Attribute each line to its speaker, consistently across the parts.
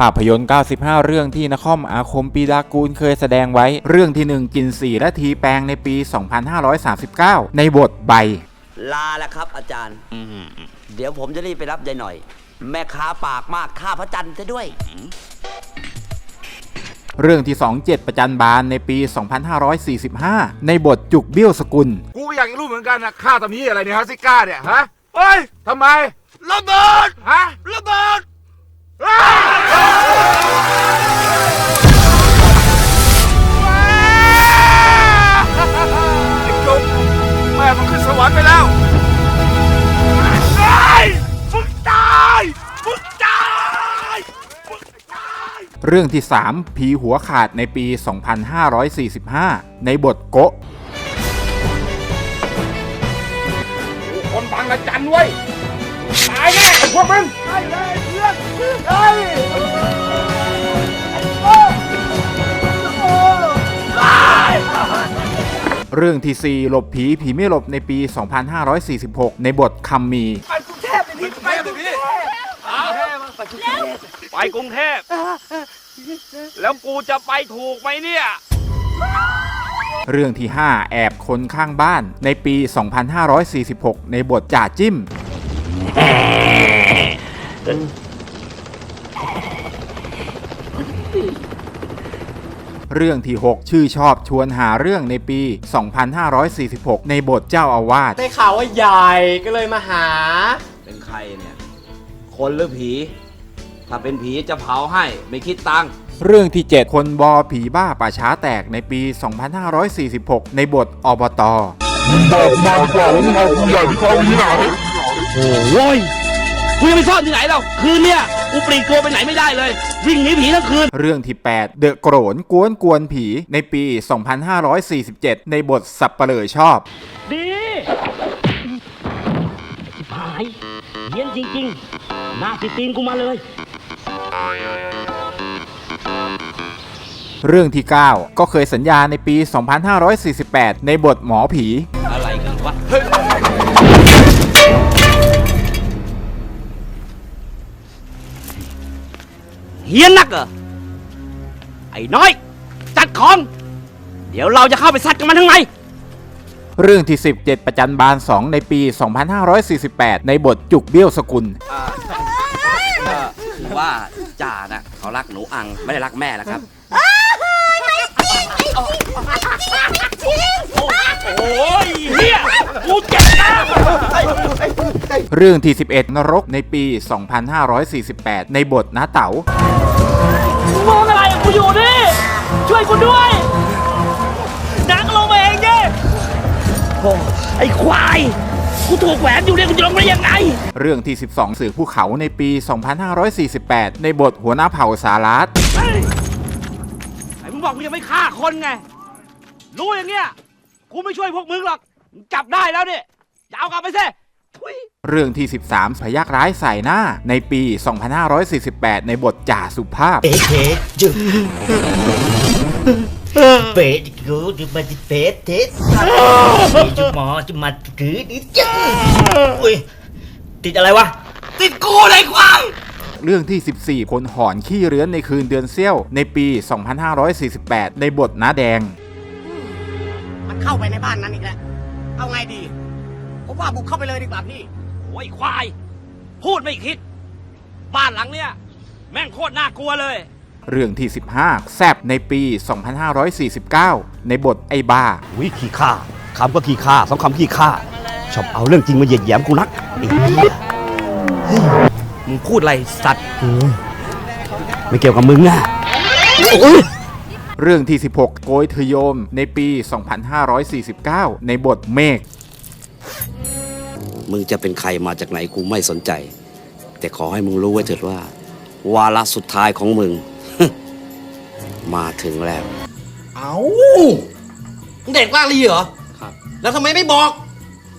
Speaker 1: ภาพยนตร์ 95 เรื่องที่นครอาคมปีดากูลเคยแสดงไว้ เรื่องที่ 1 กินสีและทีแปลงในปี 2539 ในบทใบ
Speaker 2: ลาแล้วครับอาจารย์ เดี๋ยวผมจะรีบไปรับยายหน่อย แม่ค้าปากมากข้าพระจันทร์ซะด้วย
Speaker 1: เรื่องที่ 27 ประจันบานในปี 2545 ในบทจุกเบี้ยวสกุล
Speaker 3: กูก็อยากจะรู้เหมือนกันนะค่าตำนี้อะไรเนี่ยฮะซิก้าเนี่ยฮะเฮ้ยทำไมระเบิดฮะระเบิดอ้าว ไอ้จุกแม่มันขึ้นสวรรค์ไปแล้วตายมึงตายมึงตายมึงตาย
Speaker 1: เรื่องที่ 3 ผีหัวขาดในปี 2545 ในบทโกะ
Speaker 3: คนบังอาจารย์เว้ย ตายแน่ไอ้พวกมึงใช่เลย เพื่อนเฮ้ย
Speaker 1: เรื่องที่ 4 หลบผี ผีไม่หลบในปี 2546 ในบทคำมี
Speaker 3: ไปกรุงเทพเลยพี่ไปกรุงเทพ
Speaker 4: ไปกรุงเทพ แล้วกูจะไปถูกไหมเนี่ย
Speaker 1: เรื่องที่ 5 แอบคนข้างบ้านในปี 2546 ในบทจ่าจิ้ม เรื่องที่ 6 ชื่อชอบชวนหาเรื่องในปี 2546 ในบทเจ้าอาวาส
Speaker 5: ได้ข่าวว่าใหญ่ก็เลยมาหา
Speaker 2: เป็นใครเนี่ย คนหรือผี ถ้าเป็นผีจะเผาให้ไม่คิดตังค์
Speaker 1: เรื่องที่ 7 คนบอผีบ้าป่าช้าแตกในปี 2546 ในบทอบต
Speaker 4: โอ้ย กูยังไปซ่อนที่ไหนเราคืนเนี่ยกูปลีกตัวไปไหนไม่ได้เลย วิ่งหนีผีทั้งคืน
Speaker 1: เรื่องที่ 8 เดอะโกรนกวนกวนผีในปี 2547 ในบทสับเปลอชอบ
Speaker 6: ดีหายเฮี้ยนจริงๆหน้าติดตีนกูมาเลย
Speaker 1: เรื่องที่ 9 ก็เคยสัญญาในปี 2548 ในบทหมอผี
Speaker 2: อะไรกันวะ
Speaker 4: เฮี้ยนนักเหรอ ไอ้น้อย จัดของ เดี๋ยวเราจะเข้าไปซัดกันมันทั้งใน
Speaker 1: เรื่องที่ 17 ประจันบาน 2 ในปี 2548 ในบทจุกเบี้ยวสกุล
Speaker 2: คือว่าจ่านะเขารักหนูอังไม่ได้รักแม่แล้วครับ
Speaker 4: โอ้ยเฮียกูเจ็บนะ
Speaker 1: เรื่องที่ 11 นรกในปี 2548 ในบทน้าเต๋า
Speaker 6: มองอะไรกูอยู่นี่ช่วยกูด้วยนังลงมาเองดิ
Speaker 4: โอ้ไอ้ควาย กูถูกแหวนอยู่เนี่ยกูจะลงไปยังไง
Speaker 1: เรื่องที่ 12 สื่อภูเขาในปี 2548 ในบทหัวหน้าเผ่าสารัต
Speaker 4: ไอ้มึง บอกมึงจะไม่ฆ่าคนไง รู้อย่างเงี้ย กูไม่ช่วยพวกมึงหรอก มึงจับได้แล้วเนี่ยอย่าเอากลับไปสิทุย
Speaker 1: เรื่องที่ 13 พยักร้ายใส่หน้า ในปี 2548 ในบทจ่าสุภาพ
Speaker 7: เป๊ะเทสจุดเป๊ะกูจุมาจิเป๊ะเทสจุหมอจุมาถือดิจ้าอุ้ยติดอะไรวะ
Speaker 4: ติดกูเลยควาย
Speaker 1: เรื่องที่ 14 คนหอนขี้เรื้อนในคืนเดือนเซี่ยว ในปี 2548 ในบทน้าแดง
Speaker 5: มันเข้าไปในบ้านนั้นอีกแล้ว เอาไงดี ผมว่าบุกเข้าไปเลยดีกว่าพี่
Speaker 4: โอ้ยควาย พูดไม่คิด บ้านหลังเนี้ยแม่งโคตรน่ากลัวเลย
Speaker 1: เรื่องที่ 15 แซบในปี 2549 ในบทไอ้บ้า
Speaker 8: วิขี้ข้าคำก็ขี้ข้าสองคำขี้ข้าชอบเอาเรื่องจริงมาเหยียดแหยมกูนักไอ้เหี้ยเฮ้ย มึงพูดอะไรสัตว์ไม่เกี่ยวกับมึงนะโอ้ย
Speaker 1: เรื่องที่ 16 โกยเทโยมในปี 2549 ในบทเมฆ
Speaker 2: มึงจะเป็นใครมาจากไหนกูไม่สนใจ แต่ขอให้มึงรู้ไว้เถิดว่า วาระสุดท้ายของมึง มาถึงแล้ว
Speaker 5: เอาเด็กว่าลีเหรอ
Speaker 2: ครับ
Speaker 5: แล้วทำไมไม่บอก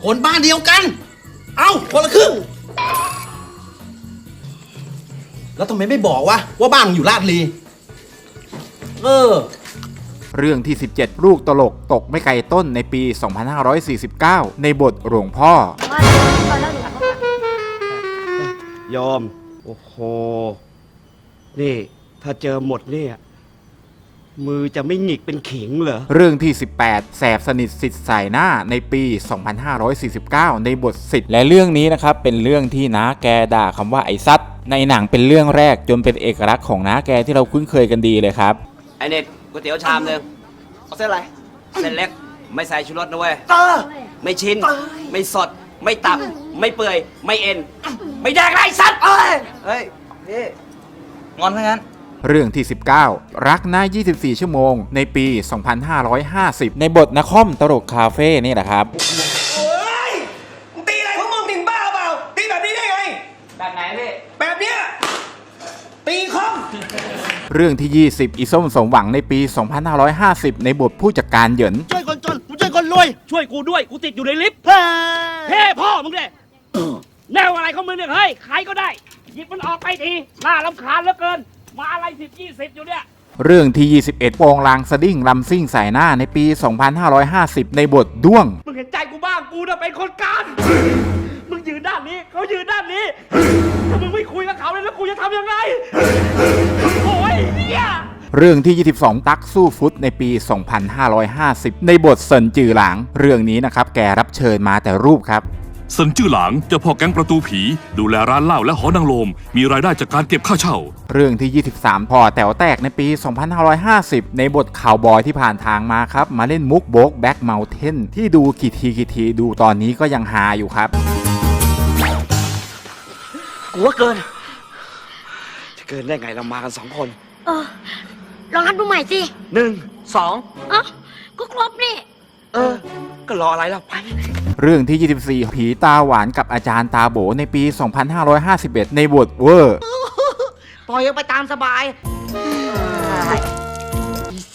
Speaker 5: คนบ้านเดียวกัน เอาคนละครึ่ง แล้วทำไมไม่บอกวะว่าบ้านมึงอยู่ลาดลี เออ
Speaker 1: เรื่องที่ 17 ลูกตลกตกไม่ไกลต้นในปี 2549 ในบทหลวงพ่อ
Speaker 8: ยอม โอ้โห นี่ ถ้าเจอหมดเนี่ย มือจะไม่หงิกเป็นขิงเหรอ
Speaker 1: เรื่องที่ 18 แสบสนิทสิทธิ์ใส่หน้าในปี 2549 ในบทสิทธิ์และเรื่องนี้นะครับ เป็นเรื่องที่น้าแกด่าคำว่าไอ้ซัดในหนังเป็นเรื่องแรกจนเป็นเอกลักษณ์ของน้าแกที่เราคุ้นเคยกันดีเลยครับ
Speaker 2: ไอเน็ตก๋วยเตี๋ยวชามหนึ่ง
Speaker 5: เอาเส้นอะไร
Speaker 2: เส้นเล็กไม่ใส่ชูรสนะเว้ย
Speaker 5: เออ
Speaker 2: ไม่ชิ้น ไม่สด ไม่ตับ ไม่เปื่อย ไม่เอ็น ไม่แดกไรสัตว์
Speaker 5: เอ้ย
Speaker 2: เฮ้ยพี่
Speaker 7: งอนทั้งนั้น
Speaker 1: เรื่องที่ 19 รักหน้า 24 ชั่วโมง ในปี 2550 ในบทนครตลกคาเฟ่นี่แหละครับ
Speaker 5: เฮ้ยมึงตีอะไรของมึงถึงบ้าเปล่า ตีแบบนี้ได้ไง
Speaker 7: แบบไหนพี่
Speaker 5: แบบเนี้ย ตีคอม
Speaker 1: เรื่องที่ 20 อีส้มสมหวังในปี 2550 ในบทผู้จัดการเหยิน
Speaker 4: ช่วยคนจนกูช่วยคนรวย ช่วยกูด้วย กูติดอยู่ในลิฟต์ เฮ้พ่อมึงเลยแนวอะไรของมึงเนี่ยเฮ้ย ใครก็ได้ หยิบมันออกไปทีน่ารำคาญเหลือเกิน มาอะไรสิบยี่สิบอยู่เนี่ย
Speaker 1: เรื่องที่ 21โปองลางสดิ้งลำซิ่งใส่หน้าในปี 2550 ในบทด้วง
Speaker 4: มึงเห็นใจกูบ้างกูน่ะเป็นคนกลาง มึงยืนด้านนี้เขายืนด้านนี้ ถ้ามึงไม่คุยกับเขาเลยแล้วกูจะทำยังไง โอ้ยเนี่ย
Speaker 1: เรื่องที่ 22 ตักสู้ฟุตในปี 2550 ในบทเซินจือหลาง เรื่องนี้นะครับแกรับเชิญมาแต่รูปครับ
Speaker 3: เซินจื้อหลางเจ้าพ่อแก๊งประตูผี ดูแลร้านเหล้าและหอนางโลม มีรายได้จากการเก็บค่าเช่า
Speaker 1: เรื่องที่ 23 พอแต๋วแตกในปี 2550 ในบทข่าวบอยที่ผ่านทางมาครับ มาเล่นมุกโบกแบ็กเมลเทนที่ดูกี่ทีกี่ทีดูตอนนี้ก็ยังฮาอยู่ครับ
Speaker 5: กูว่าเกิน
Speaker 2: จะเกินได้ไงเรามากันสองคน
Speaker 9: เออลองนับดูใหม่สิ
Speaker 5: หนึ่งสอง
Speaker 9: เอ้าก็ครบนี่
Speaker 5: เออ ก็รออะไรล่ะไป
Speaker 1: เรื่องที่ 24 ผีตาหวานกับอาจารย์ตาโบในปี 2551 ในบทเวอร์
Speaker 5: ปล่อยเอาไปตามสบาย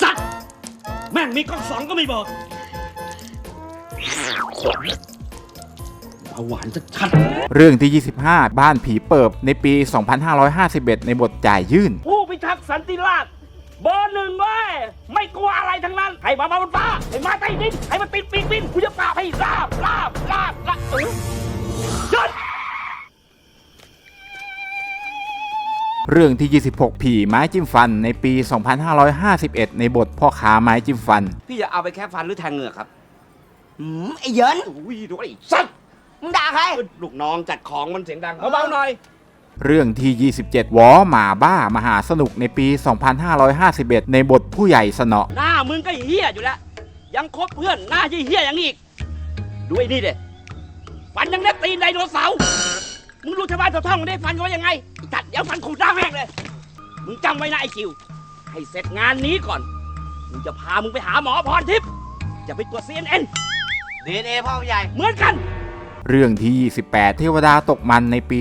Speaker 4: สัตว์แม่งมีกล้องสองก็ไม่บอก
Speaker 2: เอาหวานจะชัด
Speaker 1: เรื่องที่ 25 บ้านผีเปิบในปี 2551 ในบทจ่ายยื่น
Speaker 4: ผู้พิทักษ์สันติราษฎร์ เบอร์หนึ่งเว้ยไม่กลัวอะไรทั้งนั้นให้มามาบนฟ้าให้มาใต้ดินให้มันติดปีกบินกูจะปราบให้ลาบลาบลาบลาบเออหยุด
Speaker 1: เรื่องที่ 26 ผีไม้จิ้มฟันในปี 2551 ในบทพ่อค้าไม้จิ้มฟัน
Speaker 2: พี่จะเอาไปแค่ฟันหรือแทงเหงือกครับ
Speaker 5: หืมไอ้เหยิน
Speaker 2: อุ้ยดูไอ้สัตว์
Speaker 5: มึงด่าใคร
Speaker 2: ลูกน้องจัดของมันเสียงดัง
Speaker 4: เบาๆหน่อย
Speaker 1: เรื่องที่ 27 วอหมาบ้ามหาสนุกในปี 2551 ในบทผู้ใหญ่สนอ
Speaker 4: หน้ามึงก็เฮี้ยอยู่แล้ว ยังคบเพื่อนหน้าที่เฮี้ยอย่างนี้อีก ดูไอ้นี่เด็ฟันยังเล็กตีนไดโนเสาร์มึงรู้ชาวบ้านชาวท่องมันได้ฟันเขาว่ายังไงไอ้จัดเดี๋ยวฟันขูดหน้าแม่งเลย มึงจำไว้นะไอ้คิว ให้เสร็จงานนี้ก่อนกูจะพามึงไปหาหมอพรทิพย์จะไปตรวจ CNN
Speaker 5: ดีเอพ่อใหญ่
Speaker 4: เหมือนกัน
Speaker 1: เรื่องที่ 28 เทวดาตกมันในปี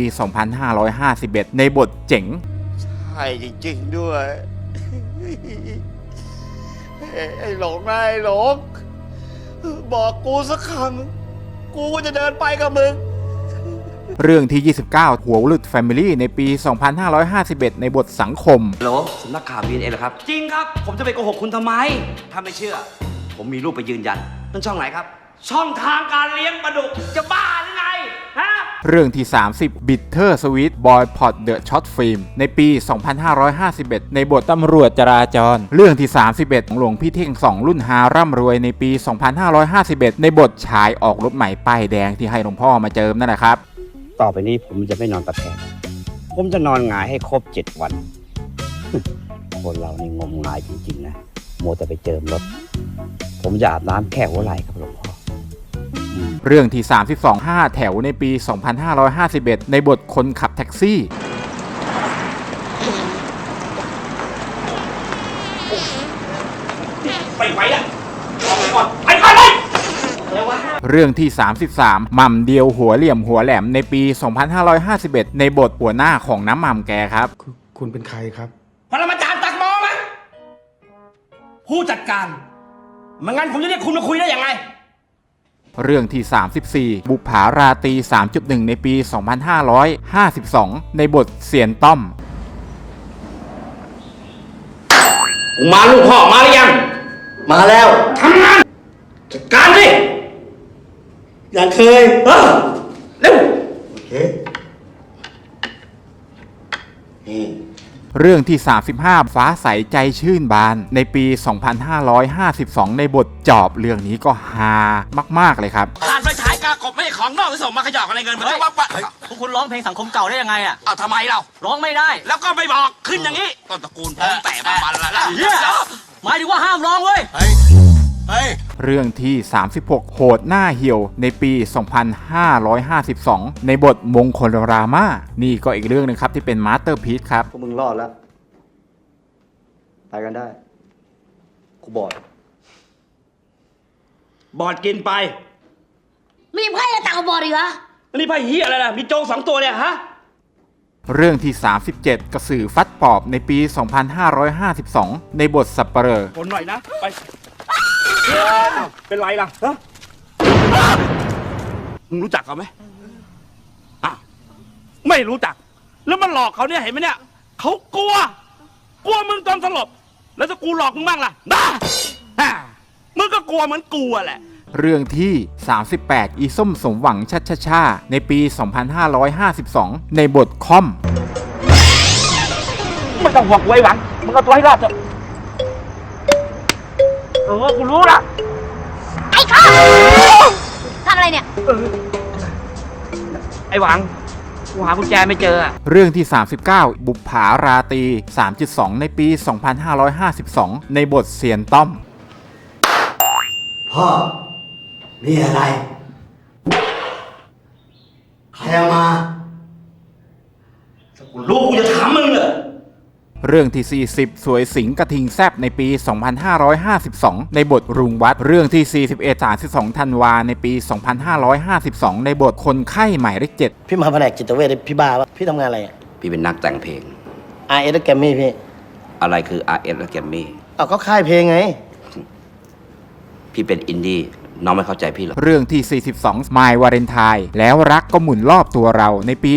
Speaker 1: 2551 ในบทเจ๋ง
Speaker 10: ใช่จริงๆด้วย ไอ้หลงนะไอ้หลง บอกกูสักคำกูจะเดินไปกับมึง
Speaker 1: เรื่องที่ 29 หัวหลุดแฟมิลี่ในปี 2551 ในบทสังคม
Speaker 2: โหลสำนักข่าวบีเอเหรอครับ จริงครับ ผมจะไปโกหกคุณทำไม ถ้าไม่เชื่อ ผมมีรูปไปยืนยันนั่นช่องไหนครับ
Speaker 4: ช่องทางการเลี้ยงปลาดุกจะบ้าหรือไงฮะ
Speaker 1: เรื่องที่ 30 Bitter Sweet Boy Pot The Short Film ในปี 2551 ในบทตำรวจจราจร เรื่องที่ 31ของหลวงพี่เท่ง2รุ่นฮาร่ำรวยในปี 2551 ในบทชายออกรถใหม่ป้ายแดงที่ให้หลวงพ่อมาเจิมนั่นแหละครับ
Speaker 8: ต่อไปนี้ผมจะไม่นอนตะแคงผมจะนอนหงายให้ครบเจ็ดวัน คนเรานี่งมงายจริงๆนะโมวแต่ไปเจิมรถ ผมจะอาบน้ำแค่หัวไหล่ครับหลวงพ่อ
Speaker 1: เรื่องที่ 32 5 แถวในปี 2551 ในบทคนขับแท็กซี่
Speaker 4: ไปไหวแล้วออกไปก่อนไปก่อนเลย
Speaker 1: เรื่องที่ 33หม่ำเดียวหัวเหลี่ยมหัวแหลมในปี 2551 ในบทหัวหน้าของน้ำหม่ำแกครับ
Speaker 10: คุณเป็นใครครับ
Speaker 4: พรมาจารย์ตักหมอไหมผู้จัดการไม่งั้นผมจะเรียกคุณมาคุยได้ยังไง
Speaker 1: เรื่องที่ 34 บุปผาราตรี3.1 ในปี 2552 ในบทเสียนต้อม
Speaker 2: มาลูกพ่อมาหรือยัง
Speaker 10: มาแล้ว
Speaker 2: ทำงานจัดการดิ
Speaker 10: อย่างเคย
Speaker 2: เออเร็ว
Speaker 10: โอเคนี่
Speaker 1: เรื่องที่ 35 ฟ้าใสใจชื่นบาน ในปี 2552 ในบทจอบเรื่องนี้ก็ฮามาก ๆ เลยครับ
Speaker 4: การไฟฉายกากบไม่ใช่ของนอกที่ส่งมาขยอกอะไรเงินมันว่าว่า
Speaker 6: พวกคุณร้องเพลงสังคมเก่าได้ยังไงอะ
Speaker 4: เอาทำไมเรา
Speaker 6: ร้องไม่ได้
Speaker 4: แล้วก็ไม่บอกขึ้นอย่างนี้ ต้นตระกูลผมแต่มาบันละละ
Speaker 6: เฮียหมายถึงว่าห้ามร้องเว้ย
Speaker 1: เรื่องที่ 36 โหดหน้าเหี่ยวในปี 2552 ในบทมงคลรามานี่ก็อีกเรื่องหนึงครับที่เป็นมาสเตอร์พี e ครับ
Speaker 10: พวกมึงรอดแล้ว ไปกันได้ กูบอด
Speaker 4: บอดกินไป
Speaker 9: มีไพ่และตากบอดอีกเหรอ
Speaker 4: แล้วนี่ไพ่เฮียอะไรล่ะ มีโจงสองตัวเนี่ยฮะ
Speaker 1: เรื่องที่ 37 กระสือฟัดปอบในปี 2552 ในบทสับเปลอ
Speaker 4: คนหน่อยนะ ไป เป็นไรล่ะฮะมึงรู้จักเขาไหมอะไม่รู้จัก แล้วมันหลอกเขาเนี่ยเห็นไหมเนี่ยเขากลัว กลัวมึงจนสลบ แล้วจะกูหลอกมึงบ้างล่ะได้ฮ่ามึงก็กลัวเหมือนกูอะแหละ
Speaker 1: เรื่องที่ 38 อีส้มสมหวังชัชชาในปี 2552 ในบทคอม
Speaker 4: ไม่ต้องห่วงไว้หวัง มึงเอาตัวให้รอดเถอะ เออกูรู้ละ
Speaker 9: ไอ้ข้าทำอะไรเนี่ย
Speaker 4: ไอ้หวังกูหากุญแจไม่เจออะ
Speaker 1: เรื่องที่ 39 บุปผาราตรี3.2 ในปี 2552 ในบทเซียนต้อม
Speaker 7: พ่อ มีอะไร ใครเอามา
Speaker 4: กูรู้กูจะถามมึงเหรอ
Speaker 1: เรื่องที่ 40 สวยสิงกระทิงแซบในปี 2552 ในบทรุงวัด เรื่องที่ 41 32ธันวาในปี 2552 ในบทคนไข้หมายเลขเจ็ด
Speaker 7: พี่มาแผนกจิตเวชพี่บ้าวะพี่ทำงานอะไร
Speaker 2: พี่เป็นนักแต่งเพลง
Speaker 7: R S แกมมี่พี่
Speaker 2: อะไรคือ R.S. และแกมมี่
Speaker 7: เอาก็ค่ายเพลงไง
Speaker 2: พี่เป็นอินดี้ น้องไม่เข้าใจพี่หรอก
Speaker 1: เรื่องที่ 42 My Valentine แล้วรักก็หมุนรอบตัวเราในปี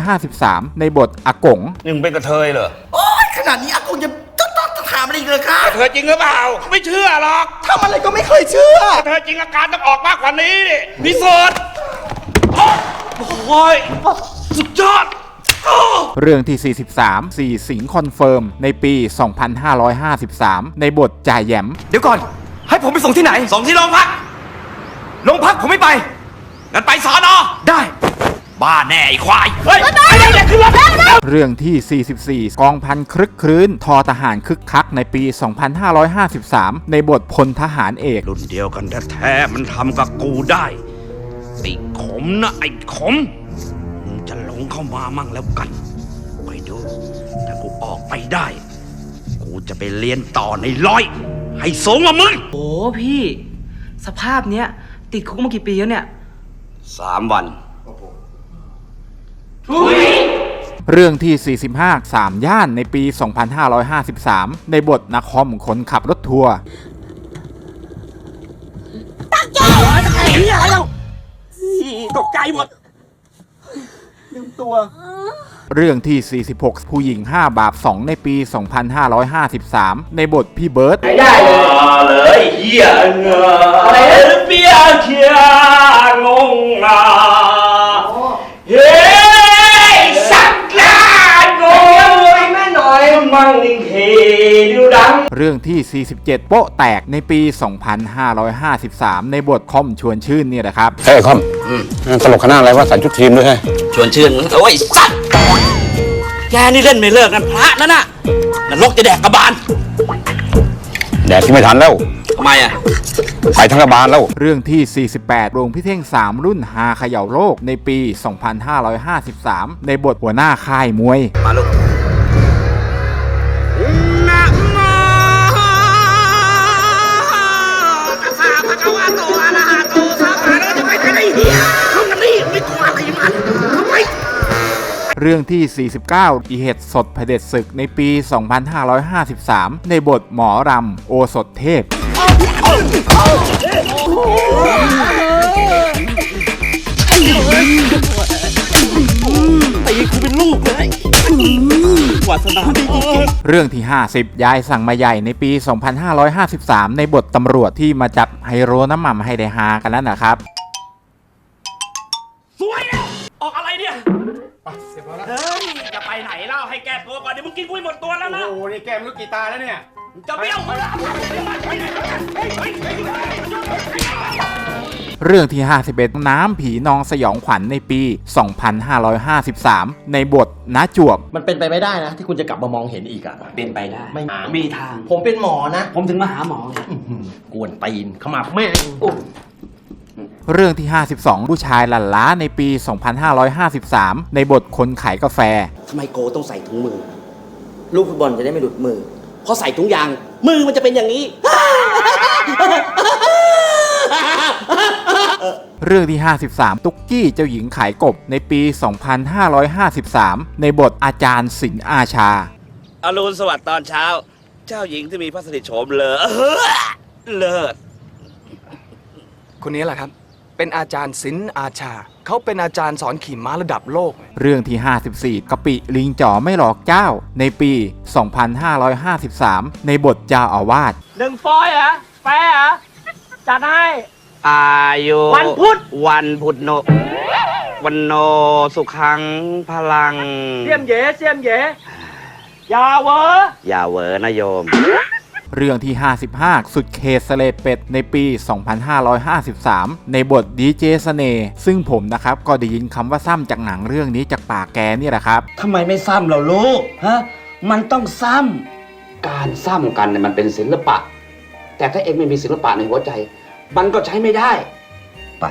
Speaker 1: 2553 ในบทอากง
Speaker 3: นี่มึงเป็นกระเทยเหรอ
Speaker 5: โอ๊ยขนาดนี้อากงจะต้องต้องถามอะไรอีกเลยครับ
Speaker 3: กระเทยจริงหรือเปล่า ไม่เชื่อหรอก
Speaker 5: ทำอะไรก็ไม่เคยเชื่อ
Speaker 3: กระเทยจริงอาการต้องออกมากกว่านี้ดิพิสูจน์โอ้ยสุดยอด
Speaker 1: เรื่องที่ 43 สี่สิงคอนเฟิร์ม ในปี 2553 ในบทจ่ายแหยม
Speaker 3: เดี๋ยวก่อน ให้ผมไปส่งที่ไหน ส่งที่โรงพัก โรงพักผมไม่ไป งั้นไปสอนอได้ บ้าแน่ไอ้ควาย เฮ้ยไอ้เด็กขึ้นรถ
Speaker 1: เรื่องที่ 44 กองพันครึกครื้น ทอทหารคึกคักในปี 2553 ในบทพลทหารเอก
Speaker 3: รุ่นเดียวกันแท้ๆมันทำกับกูได้ ไอ้ขมนะไอ้ขม มึงจะหลงเข้ามามั่งแล้วกันคอยดู ถ้ากูออกไปได้ กูจะไปเรียนต่อในร้อย ให้สูงกว่ามึง
Speaker 6: โอ้พี่ สภาพเนี้ย ติดคุกมากี่ปีแล้วเนี่ย
Speaker 2: สามวัน
Speaker 1: เรื่องที่ 45 3 ย่านในปี 2553 ในบทนาคอมคนขับรถทัวร์
Speaker 4: ตกใจหมด
Speaker 1: เรื่องที่ 46 ผู้หญิง 5 บาป 2 ในปี 2553 ในบทพี่เบิร์ด
Speaker 4: เลยเหี้ยเงออะไรเปียเชียงงอะเฮ้ยสักลาโกยแม่หน่อย มั่งนิ่งเฮดิวดัง
Speaker 1: เรื่องที่ 47 โป๊ะแตกในปี 2553 ในบทคอมชวนชื่นเนี่ยนะครับ
Speaker 11: เฮ้ยคอมตลกขนาดอะไรว่าใส่ชุดทีมด้วยฮะ
Speaker 4: ชวนชื่นโอ้ยสัตว์แกนี่เล่นไม่เลิกกันพระนั่นน่ะนรกจะแดกกระบาล
Speaker 11: แดดที่ไม่ทันแล้ว
Speaker 4: ทำไมอะ
Speaker 11: ไปทั้งกระบาลแล้ว
Speaker 1: เรื่องที่ 48 โรงพิเท่ง 3 รุ่นฮาเขย่าโลกในปี 2553 ในบทหัวหน้าค่ายมวย
Speaker 2: มาลูก
Speaker 5: เรื่
Speaker 1: องที่ 49 อีเห็ดสดเผด็จศึกในปี 2553 ในบทหมอรำโอสถเทพเรื่องที่ 50 ยายสั่งมาใหญ่ในปี 2553 ในบทตำรวจที่มาจับไฮโรน้ำมันให้ได้ฮากันแล้วนะครับ
Speaker 4: สวยแล้ว
Speaker 6: ออกอะไรเนี่ย
Speaker 4: เฮ้ย จะไปไหนเล่าให้แก้ตัวก่อนเดี๋ยวมึงกินกูให้หมดตัวแล้วนะ
Speaker 1: โอ้โหนี่แกมรู้กี่ตาแล้วเนี่ย
Speaker 4: จะเบี้ยวกูละ
Speaker 1: เรื่องที่ 51 น้ำผีนองสยองขวัญในปี 2553 ในบทน้าจวบ
Speaker 12: มันเป็นไปไม่ได้นะ ที่คุณจะกลับมามองเห็นอีกอะ
Speaker 4: เป็นไปได้
Speaker 12: ไม่
Speaker 4: มีทาง
Speaker 12: ผมเป็นหมอนะ
Speaker 4: ผมถึงมาหาหมอไง
Speaker 12: อื้อหือกวนตีนเข้ามาแม่ง
Speaker 1: เรื่องที่ 52 ผู้ชายหลั่นล้าในปี 2553 ในบทคนขายกาแฟ
Speaker 4: ทำไมโกต้องใส่ถุงมือ ลูกฟุตบอลจะได้ไม่หลุดมือ เพราะใส่ถุงยาง มือมันจะเป็นอย่างนี้
Speaker 1: เรื่องที่ 53 ตุ๊กกี้เจ้าหญิงขายกบในปี 2553 ในบทอาจารย์ศิลป์อาชา
Speaker 4: อรุณสวัสดิ์ตอนเช้า เจ้าหญิงที่มีพระสถิตโฉมเลอเลิศ
Speaker 13: คนนี้แหละครับ เป็นอาจารย์ศิลป์อาชา เขาเป็นอาจารย์สอนขี่ม้าระดับโลก
Speaker 1: เรื่องที่ 54กะปิลิงจ๋อไม่หลอกเจ้า ในปี 2553 ในบทเจ้าอาวาส
Speaker 6: หนึ่งฟอยล์เหรอแฟร์เหรอจัดให้
Speaker 4: อายุ
Speaker 6: วันพุธ
Speaker 4: วันพุธโน วันโนสุขังพลัง
Speaker 6: เสียมเหยเสียมเหยอย่าเวอ
Speaker 4: อย่าเหวอนะโยม
Speaker 1: เรื่องที่ 55 สุดเขตสเลดเป็ดในปี 2553 ในบทดีเจสเสน่ห์ซึ่งผมนะครับก็ได้ยินคำว่าซ้ำจากหนังเรื่องนี้จากปากแกนี่แหละครับ
Speaker 2: ทำไมไม่ซ้ำเราลูกฮะมันต้องซ้
Speaker 3: การซ้ำกันเนี่ยมันเป็นศิลปะ แต่ถ้าเองไม่มีศิลปะในหัวใจ มันก็ใช้ไม่ได้ำ
Speaker 2: ไป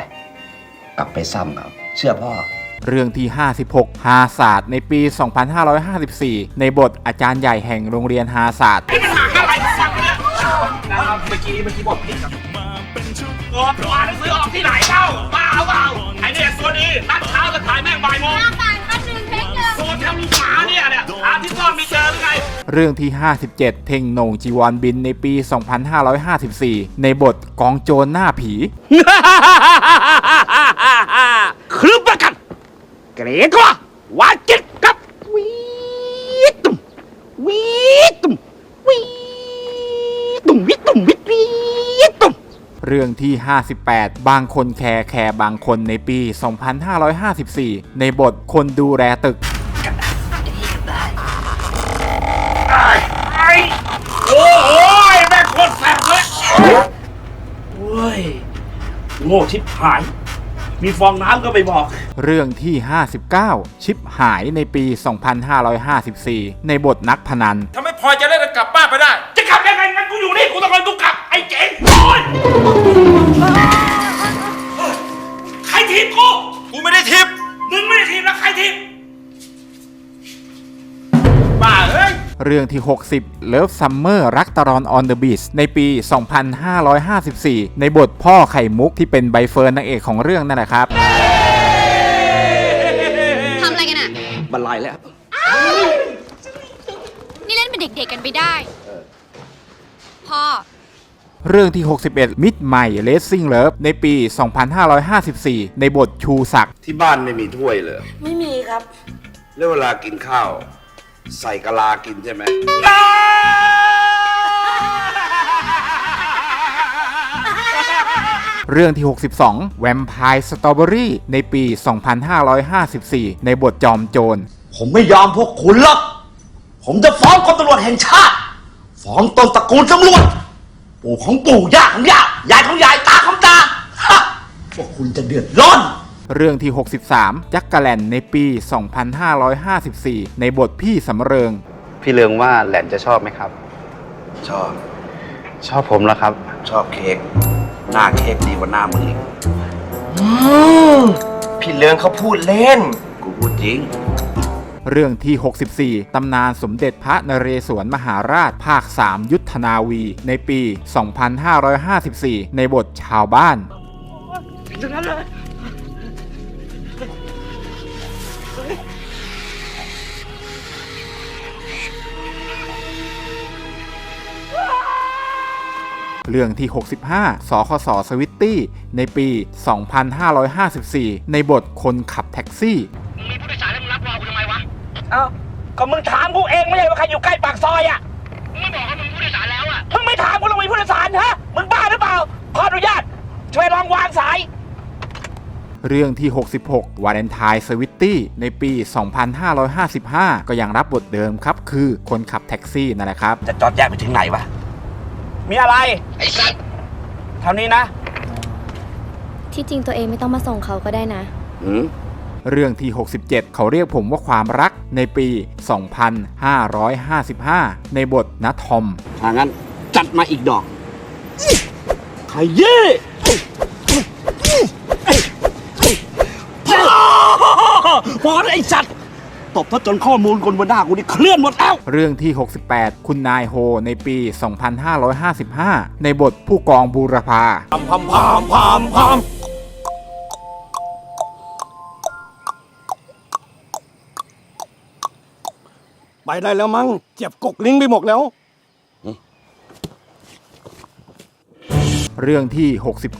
Speaker 2: กลับไปซ้ำเอาเชื่อพ่อ
Speaker 1: เรื่องที่ 56 ฮาศาสตร์ในปี 2554 ในบทอาจารย์ใหญ่แห่งโรงเรียนฮาศาสตร์
Speaker 5: เมื่อกี้เมื่อกี้บอกพี่ครับโอ้อ่านหนังสือออกที่ไหนเล่าบ้าเปล่าไอเนี่ยตัวนี้นัดเช้าจะถ่ายแม่งบ่ายโมง
Speaker 9: ต่างกันหนึ่งเทคหนึ่ง
Speaker 5: ตัวแทบลูกหมาเนี่ยเนี่ยหาที่ซ่อนไม่เจอหรือไง
Speaker 1: เรื่องที่ 57 เท่งโหน่งจีวรบินในปี 2554 ในบทกองโจรหน้าผี
Speaker 4: ครึบประกัน เกรกว่าวาจิตกับวีตุมวีตุมวี ตุมวิตุมวิวีตุม
Speaker 1: เรื่องที่ 58 บางคนแคร์แคร์บางคนในปี 2554 ในบทคนดูแลตึก
Speaker 5: โอ้โหแม่งโคตรแสบเลยโอ้ยโง่ชิบหาย มีฟองน้ำก็ไม่บอก
Speaker 1: เรื่องที่ 59 ชิปหายในปี 2554 ในบทนักพนัน
Speaker 5: ถ้าไม่พอจะได้กลับบ้านไปได้ จะกลับยังไงงั้น กูอยู่นี่กูต้องคอยกูกลับไอ้เจ๋งโอ้ยใครทีบกูกูไม่ได้ทีบมึงไม่ได้ทีบแล้วใครทีบบ้าเอ้ย
Speaker 1: เรื่องที่ 60 Love Summer รักตรอน on the beach ในปี 2554 ในบทพ่อไข่มุกที่เป็นใบเฟิร์นนางเอกของเรื่องนั่นแหละครับ
Speaker 9: ทำอะไรกันอะ
Speaker 2: บรรลัยแล้ว
Speaker 9: นี่เล่นเป็นเด็กๆกันไปได้ พ่อ
Speaker 1: เรื่องที่ 61 มิดใหม่ Racing Love ในปี 2554 ในบทชูศักดิ์
Speaker 10: ที่บ้านไม่มีถ้วยเลย
Speaker 6: ไม่มีครับ
Speaker 10: แล้วเวลากินข้าว ใส่กะลากินใช่ไหม
Speaker 1: เรื่องที่ 62 Vampire Strawberry ในปี 2554 ในบทจอมโจร
Speaker 5: ผมไม่ยอมพวกคุณหรอก ผมจะฟ้องกรมตำรวจแห่งชาติ ฟ้องต้นตระกูลตำรวจปู่ของปู่ย่าของย่ายายของยายตาของตาฮะพวกคุณจะเดือดร้อน
Speaker 1: เรื่องที่ 63จักกะแลนในปี 2554 ในบทพี่สำเริง
Speaker 11: พี่เลืองว่าแหลนจะชอบไหมครับ
Speaker 2: ชอบ
Speaker 11: ชอบผมแล้วครับ
Speaker 2: ชอบเค้กหน้าเค้กดีกว่าหน้ามึงอีก
Speaker 12: พี่เลืองเขาพูดเล่น
Speaker 2: กูพูดจริง
Speaker 1: เรื่องที่ 64 ตำนานสมเด็จพระนเรศวรมหาราชภาค 3 ยุทธนาวี ในปี 2554 ในบทชาวบ้าน
Speaker 6: ถึงนั้นเลย
Speaker 1: เรื่องที่ 65 สคสสวิตตี้ ในปี 2554 ในบทคนขับแท็กซี่
Speaker 6: เอ้าก็มึงถามกูเองไม่ใช่ว่าใครอยู่ใกล้ปากซอยอะ
Speaker 5: มึงไม่บอกว่ามึงมีผู้โดยสารแล้วอะ
Speaker 6: มึงไม่ถามกูลงมีผู้โดยสารฮะมึงบ้าหรือเปล่าขออนุญาตช่วยลองวางสาย
Speaker 1: เรื่องที่ 66วาเลนไทน์สวิตตี้ในปี 2555 ก็ยังรับบทเดิมครับ คือคนขับแท็กซี่นั่นแหละครับ
Speaker 2: จะจอดแยกไปถึงไหนวะ มีอะไร ไอ้สัตว์เท่านี้นะ
Speaker 14: ที่จริงตัวเองไม่ต้องมาส่งเขาก็ได้นะ
Speaker 2: หืม
Speaker 1: เรื่องที่ 67 เขาเรียกผมว่าความรักในปี 2555 ในบทนะทอม
Speaker 2: ถ้างั้นจัดมาอีกดอกขยี้พอไอ้สัตว์ตบถ้าจนข้อมูลคนบนหน้ากูนี่เคลื่อนหมดแล้ว
Speaker 1: เรื่องที่ 68 คุณนายโฮในปี 2555 ในบทผู้กองบูรพา
Speaker 3: พามพามพามพาม ไปได้แล้วมั้งเจ็บกกลิ้งไปหมดแล้ว
Speaker 1: เรื่องที่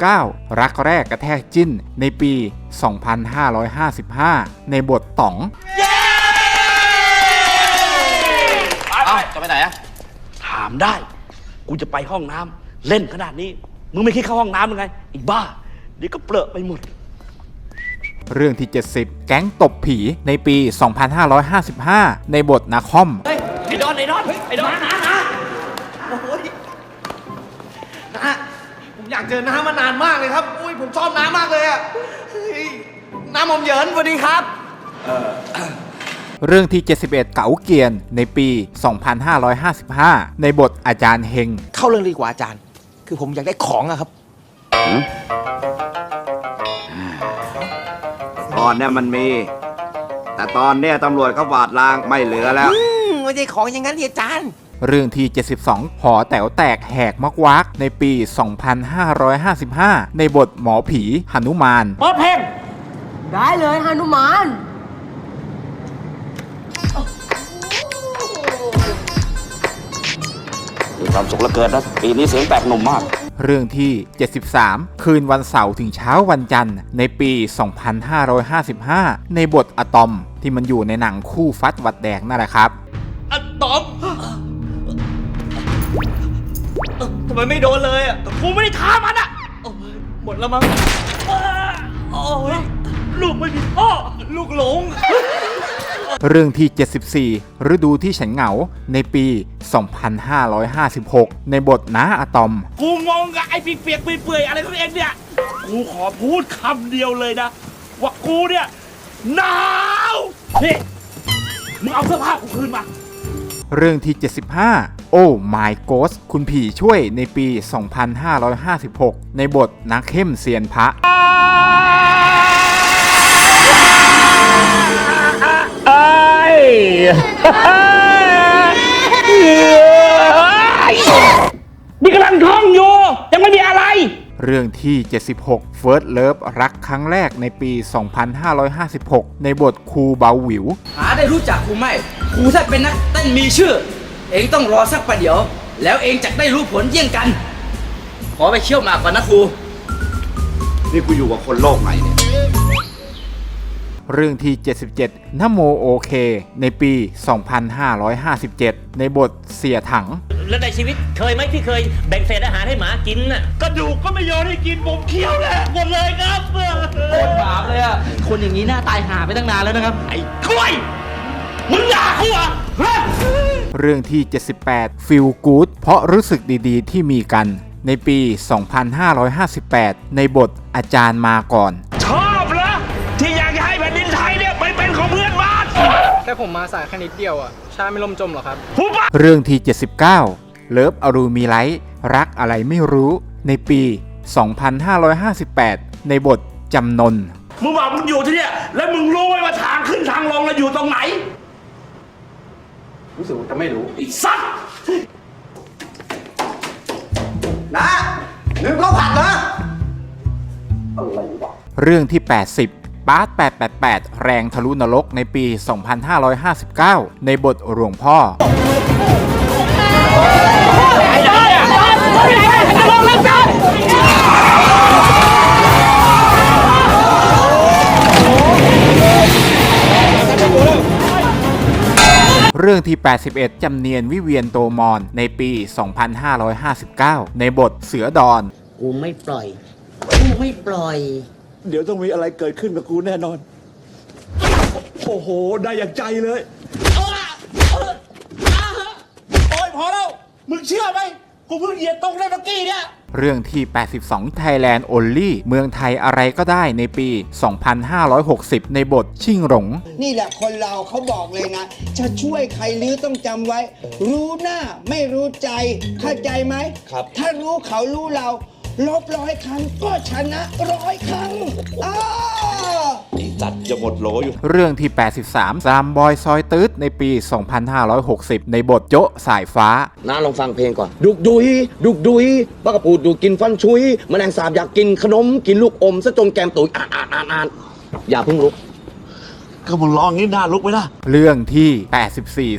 Speaker 1: 69 รักแรกกระแทกจิ้นในปี 2555 ในบทต๋อง
Speaker 2: เอ้าจะไปไหนอะถามได้ กูจะไปห้องน้ำเล่นขนาดนี้ มึงไม่คิดเข้าห้องน้ำยังไง อีบ้า เดี๋ยวก็เปลอะไปหมด
Speaker 1: เรื่องที่ 70 แก๊งตบผีในปี 2555 ในบทนาคอม
Speaker 2: เฮ้ยไอ้ดอนไอ้ดอนไอ้ดอนนะนะ
Speaker 12: โอ้ยนะผมอยากเจอน้ามานานมากเลยครับ อุ้ยผมชอบน้ามากเลยอะเฮ้ยน้าหมอมเหยินสวัสดีครับ
Speaker 1: เรื่องที่ 71 เก๋าเกียนในปี 2555 ในบทอาจารย์เฮง
Speaker 12: เข้าเรื่องดีกว่าอาจารย์ คือผมอยากได้ของอะครับ
Speaker 15: ก่อนเนี่ยมันมี แต่ตอนเนี้ยตำรวจเขาบาดล้างไม่เหลือแล้ว
Speaker 12: อืมไม่ใช่ของอย่างนั้นดิอาจารย์
Speaker 1: เรื่องที่ 72 หอแต๋วแตกแหกมักวัก ในปี 2555 ในบทหมอผีหนุมาน
Speaker 4: เปิดเพลง
Speaker 16: ได้เลยฮานุมาน
Speaker 2: มีความสุขเหลือเกินนะปีนี้เสียงแปลกหนุ่มมาก
Speaker 1: เรื่องที่ 73 คืนวันเสาร์ถึงเช้าวันจันทร์ ในปี 2555 ในบทอะตอมที่มันอยู่ในหนังคู่ฟัดหวัดแดกนั่นแหละครับ
Speaker 4: อะตอมทำไมไม่โดนเลยอะกูไม่ได้ท้ามันอะโอ้ยหมดแล้วมั้งอ้าโอ้ยลูกไม่มีพ่อลูกหลง
Speaker 1: เรื่องที่ 74 ฤดูที่ฉันเหงาในปี 2556 ในบทน้าอะตอม
Speaker 4: กูงงกับไอ้เปียกๆเปื่อยๆอะไรของเองเนี่ย กูขอพูดคำเดียวเลยนะ ว่ากูเนี่ยหนาวนี่มึงเอาเสื้อผ้ากูคืนมา
Speaker 1: เรื่องที่ 75 โอ้ My Ghost คุณผีช่วยในปี 2556 ในบทนักเข้มเซียนพระ
Speaker 4: ไอ้ นี่กำลังท่องอยู่ยังไม่มีอะไร
Speaker 1: เรื่องที่ 76 First Love รักครั้งแรกในปี 2556 ในบทครูเบาหวิว
Speaker 17: หาได้รู้จักครูไหมครูถ้าเป็นนักเต้นมีชื่อ เองต้องรอสักประเดี๋ยว แล้วเองจะได้รู้ผลเยี่ยงกัน ขอไปเชี่ยวหมากก่อนนะครู
Speaker 15: นี่กูอยู่กับคนโลกไหนเนี่ย
Speaker 1: เรื่องที่ 77นโมโอเค ในปี 2557 ในบทเสียถัง
Speaker 18: แล้วในชีวิตเคยไหมที่เคยแบ่งเศษอาหารให้หมากินน่ะ
Speaker 4: กระดูกก็ไม่โยนให้กินผมเคี้ยวแหละหมดเลยครับ
Speaker 17: โคตรบาปเลยอะคนอย่างนี้หน้าตายหาไปตั้งนานแล้วนะครับ
Speaker 4: ไอ้กล้วยมึงด่ากูเหรอะ
Speaker 1: เรื่องที่ 78 Feel Good เพราะรู้สึกดีๆ ที่มีกัน ในปี 2558 ในบทอาจารย์มาก่อน
Speaker 4: แค่
Speaker 19: ผมมาสายแค่นิดเดียวอะ ชาไม่ล่มจมหรอครับ
Speaker 1: เรื่องที่ 79 เลิฟอรูมีไลท์รักอะไรไม่รู้ในปี 2558 ในบทจำนน
Speaker 4: มึงบอกมึงอยู่ที่เนี่ยแล้วมึงรู้ไหมว่าทางขึ้นทางลงเราอยู่ตรงไหน
Speaker 12: รู้สึกว่าจะไม่รู้
Speaker 4: ไอ้สัตว์
Speaker 12: นะลืมข้าวผัดนะ
Speaker 1: เรื่องที่ 80 บาส888 แรงทะลุนรกในปี 2559 ในบทหลวงพ่อเรื่องที่ 81 จำเนียนวิเวียนโตมอนในปี 2559 ในบทเสือดอน
Speaker 7: กูไม่ปล่อย กูไม่ปล่อย
Speaker 20: เดี๋ยวต้องมีอะไรเกิดขึ้นกับกูแน่นอน โอ้โห ได้อย่างใจเลย
Speaker 4: โอ้ยพอแล้ว มึงเชื่อไหมกูเพิ่งเหยียดตรงได้เมื่อกี้เนี่ย
Speaker 1: เรื่องที่ 82 Thailand Only เมืองไทยอะไรก็ได้ในปี 2560 ในบทชิ่งหลง
Speaker 21: นี่แหละคนเราเขาบอกเลยนะ จะช่วยใครหรือต้องจำไว้ รู้หน้าไม่รู้ใจเข้าใจไหม
Speaker 2: ครับ
Speaker 21: ถ้ารู้เขารู้เรา ลบร้อยครั้งก็ชนะร้อยครั้งอ้า
Speaker 2: ไอ้จัดจะหมดโหลอยู่
Speaker 1: เรื่องที่ 83 ซามบอยซอยตืดในปี 2560 ในบทโจ๊ะสายฟ้า
Speaker 2: น้าลองฟังเพลงก่อน ดุกดุย ดุกดุยบ้ากระปูดดูกินฟันชุยแมลงสาบอยากกินขนม กินลูกอมซะจนแกมตุยอ่านอ่านอ่านอ่านอย่าเพิ่งลุกก็มึงร้องงี้น่าลุกไหมล่ะ
Speaker 1: เรื่องที่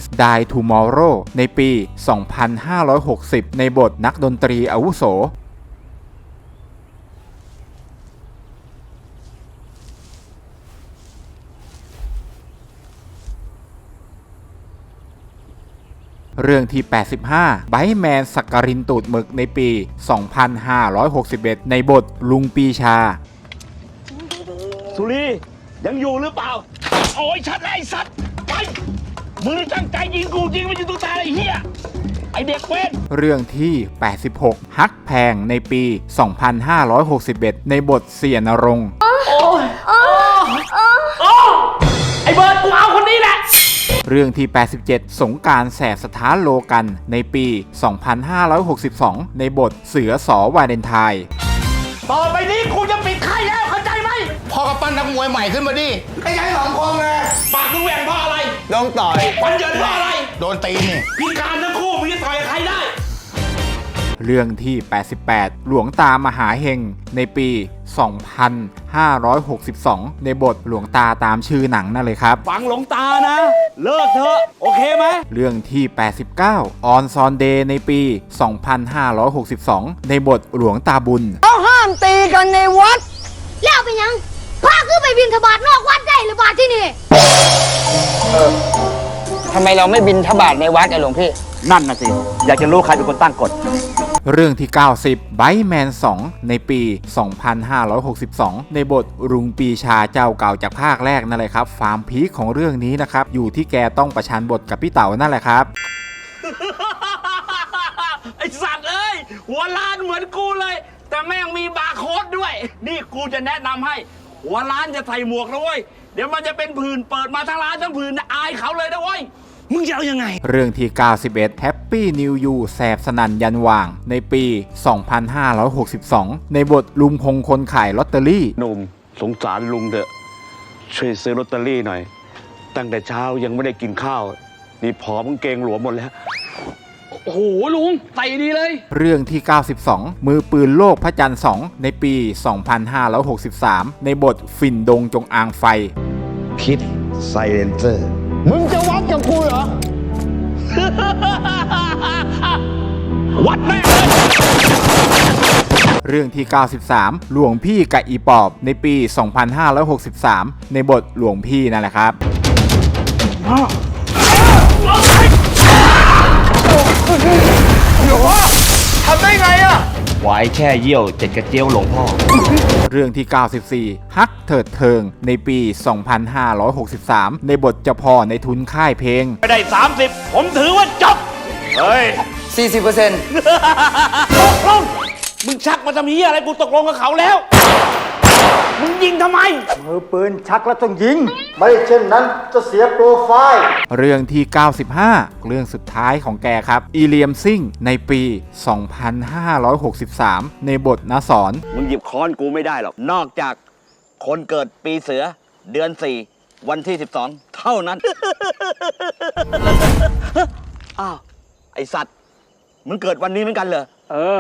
Speaker 1: 84 Die Tomorrow ในปี 2560 ในบทนักดนตรีอาวุโส เรื่องที่ 85 ไบแมนสักกรินตูดหมึกในปี 2561 ในบทลุงปีชา
Speaker 4: สุรียังอยู่หรือเปล่า โอ้ยชัดแล้วไอ้สัตว์ไปมึงนี่ตั้งใจยิงกูยิงไม่ยิงตัวตายไอ้เหี้ยไอเด็กเว้น
Speaker 1: เรื่องที่ 86 ฮักแพงในปี 2561 ในบทเสียนรงค์
Speaker 4: เรื่อ
Speaker 1: งที่ 87 สงกรารแสบสถานโลกันในปี 2562 ในบทเสือสอวาเลนไทน์
Speaker 4: ต่อไปนี้กูจะปิดค่ายแล้วเข้าใจไหม
Speaker 12: พอกับปั้นนักมวยใหม่ขึ้นมาดิไอ้ยัยสองคมไง
Speaker 4: ปากมึงแหว่งเพราะอะไร
Speaker 12: โดนต่อย
Speaker 4: ฟันเหยินเพราะอะไร
Speaker 12: โดนตีนี่
Speaker 4: พิการทั้งคู่
Speaker 1: เรื่องที่ 88 หลวงตามหาเฮงในปี 2562 ในบทหลวงตาตามชื่อหนังนั่นเลยครับ
Speaker 4: ฟังหลงตานะ เลิกเถอะ โอเคไหม
Speaker 1: เรื่องที่ 89 On s o n Day ในปี 2562 ในบทหลวงตาบุญ
Speaker 5: เขาห้ามตีกันในวัด
Speaker 9: แล้วเป็นยังพาคือไปบินทบาทนอกวัดได้หรือบาทที่นี่
Speaker 22: ทำไมเราไม่บินทบาทในวัดอะหลวงพี่
Speaker 23: นั่นน่ะสิ อยากจะรู้ใครเป็นคนตั้งกฎ
Speaker 1: เรื่องที่ 90 b i t e Man 2ในปี 2562 ในบทรุงปีชาเจ้าเก่าจากภาคแรกนั่นแหละครับฟาร์มพีคของเรื่องนี้นะครับอยู่ที่แกต้องประชันบทกับพี่เต๋านั่นแหละครับ
Speaker 4: ไอสัตว์เอ้ยหัวล้านเหมือนกูเลย แต่แม่งมีบาร์โค้ดด้วย นี่กูจะแนะนำให้ หัวล้านจะใส่หมวกนะเว้ยเดี๋ยวมันจะเป็นผื่นเปิดมาทั้งร้านทั้งผื่นอายเขาเลยนะเว้ย มึงจะเอายังไง
Speaker 1: เรื่องที่ 91 Happy New You แสบสนันยันว่าง ในปี 2562 ในบทลุงพงคนขายลอตเตอรี่
Speaker 24: หนุ่มสงสารลุงเถอะ ช่วยซื้อลอตเตอรี่หน่อย ตั้งแต่เช้ายังไม่ได้กินข้าว นี่ผอมกางเกงหลวมหมดแล้ว
Speaker 4: โอ้โหลุงใส่ดีเลย
Speaker 1: เรื่องที่ 92 มือปืนโลกพระจันทร์2ในปี 2563 ในบทฝิ่นดงจงอางไฟ
Speaker 20: คิดไซเลนเซอร์
Speaker 5: มึงจะวัด กับกูเหรอ
Speaker 4: วัดแม่งเลย
Speaker 1: เรื่องที่ 93 หลวงพี่กับอีปอบในปี 2563 ในบทหลวงพี่นั่นแหละครับ
Speaker 12: ทำได้ไง อะ
Speaker 23: ไว้แช่เยี่ยวเจ็ดกระเจียวหลวงพ่อ
Speaker 1: เรื่องที่ 94 ฮักเถิดเทิง ในปี 2563 ในบทเจ้าพ่อในทุนค่ายเพลง
Speaker 4: ไม่ได้ 30 ผมถือว่าจบ เฮ้ย
Speaker 22: 40เปอร์เซ็นต์
Speaker 4: ตกลงมึงชักมาทำเหี้ยอะไรกูตกลงกับเขาแล้ว มึงยิงทำไม
Speaker 12: มือปืนชักแล้วต้องยิง ไม่เช่นนั้นจะเสียโปรไฟล์
Speaker 1: เรื่องที่ 95 เรื่องสุดท้ายของแกครับ อีเลียมซิงในปี 2563 ในบทนาสอน
Speaker 25: มึงหยิบค้อนกูไม่ได้หรอก นอกจากคนเกิดปีเสือเดือนสี่วันที่ 12 เท่านั้น อ้าว ไอสัตว์ มึงเกิดวันนี้เหมือนกันเหรอ
Speaker 4: เออ